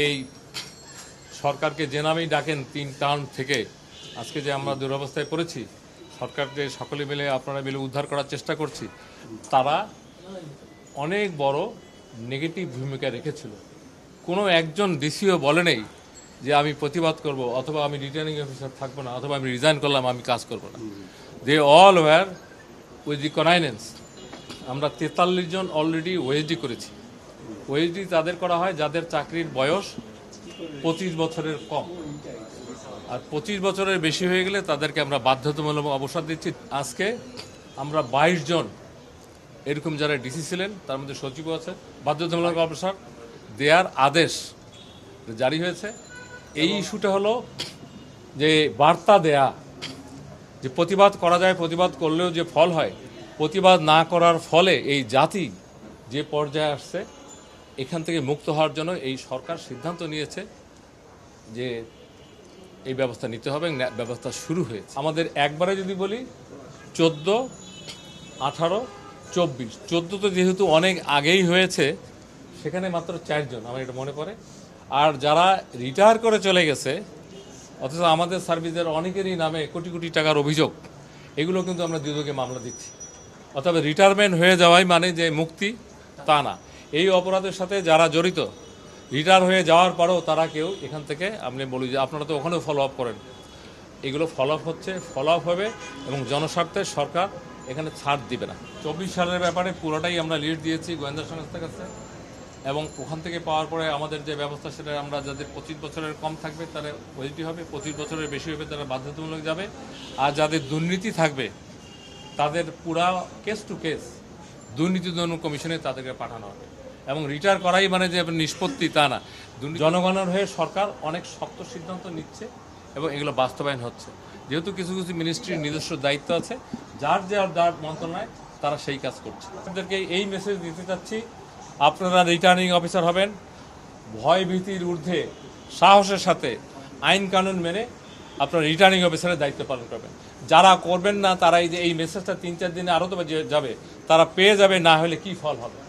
এই সরকারকে যে নামেই ডাকেন তিন টার্ম থেকে, আজকে যে আমরা দুরবস্থায় পড়েছি, সরকারকে সকলে মিলে, আপনারা মিলে উদ্ধার করার চেষ্টা করছি, তারা অনেক বড় নেগেটিভ ভূমিকা রেখেছিল। কোনো একজন ডিসিও বলে নেই যে আমি প্রতিবাদ করব, অথবা আমি রিটার্নিং অফিসার থাকব না, অথবা আমি রিজাইন করলাম, আমি কাজ করব না। They all were with the connivance আমরা তেতাল্লিশ জন অলরেডি ওএসডি করেছি। ওএসডি তাদের করা হয়, যাদের চাকরির বয়স পঁচিশ বছরের কম। আর পঁচিশ বছরের বেশি হয়ে গেলে তাদেরকে আমরা বাধ্যতামূলক অবসর দিচ্ছি। আজকে আমরা বাইশ জন, এরকম যারা ডিসি ছিলেন, তার মধ্যে সচিবও আছে। বাধ্যতামূলক অবসর দেয়ার আদেশ জারি হয়েছে। এই ইস্যুটা হলো যে বার্তা দেয়া, যে প্রতিবাদ করা যায়, প্রতিবাদ করলেও যে ফল হয়, প্রতিবাদ না করার ফলে এই জাতি যে পর্যায়ে আসছে এখান থেকে মুক্ত হওয়ার জন্য এই সরকার সিদ্ধান্ত নিয়েছে যে এই ব্যবস্থা নিতে হবে ব্যবস্থা শুরু হয়েছে। আমাদের একবারে যদি বলি, চোদ্দ, আঠারো, চব্বিশ। চোদ্দ তো যেহেতু অনেক আগেই হয়েছে, সেখানে মাত্র চারজন, আমার এটা মনে পড়ে। আর যারা রিটায়ার করে চলে গেছে, অথচ আমাদের সার্ভিসের অনেকেরই নামে কোটি কোটি টাকার অভিযোগ, এগুলো কিন্তু আমরা দুদকে মামলা দিচ্ছি। অথবা রিটায়ারমেন্ট হয়ে যাওয়াই মানে যে মুক্তি, তা না। এই অপরাধের সাথে যারা জড়িত, রিটায়ার হয়ে যাওয়ার পরেও তারা কেউ এখান থেকে আপনি বলি যে আপনারা তো ওখানেও ফলো আপ করেন। এগুলো ফলো আপ হচ্ছে ফলো আপ হবে এবং জনস্বার্থে সরকার এখানে ছাড় দিবে না। চব্বিশ সালের ব্যাপারে পুরোটাই আমরা লিড দিয়েছি গোয়েন্দা সংস্থার কাছে এবং ওখান থেকে পাওয়ার পরে আমাদের যে ব্যবস্থা সেটা আমরা যাদের পঁচিশ বছরের কম থাকবে তারা পজিটিভ হবে, পঁচিশ বছরের বেশি হবে তারা বাধ্যতামূলক যাবে। আর যাদের দুর্নীতি থাকবে, তাদের পুরা কেস টু কেস দুর্নীতি দমন কমিশনে তাদেরকে পাঠানো হবে। এবং রিটায়ার করাই মানে যে নিষ্পত্তি, তা না। জনগণের হয়ে সরকার অনেক শক্ত সিদ্ধান্ত নিচ্ছে এবং এগুলো বাস্তবায়ন হচ্ছে। যেহেতু কিছু কিছু মিনিস্ট্রির নিজস্ব দায়িত্ব আছে, যার যার যার মন্ত্রণালয়, তারা সেই কাজ করছে। আপনাদেরকে এই মেসেজ দিতে চাচ্ছি, আপনারা রিটার্নিং অফিসার হবেন। ভয় ভীতির ঊর্ধ্বে, সাহসের সাথে আইন কানুন মেনে আপনার রিটার্নিং অফিসারের দায়িত্ব পালন করবেন। যারা করবেন না তারা এই যে এই মেসেজটা তিন চার দিনে আরও তো যাবে, তারা পেয়ে যাবে, না হলে কি ফল হবে?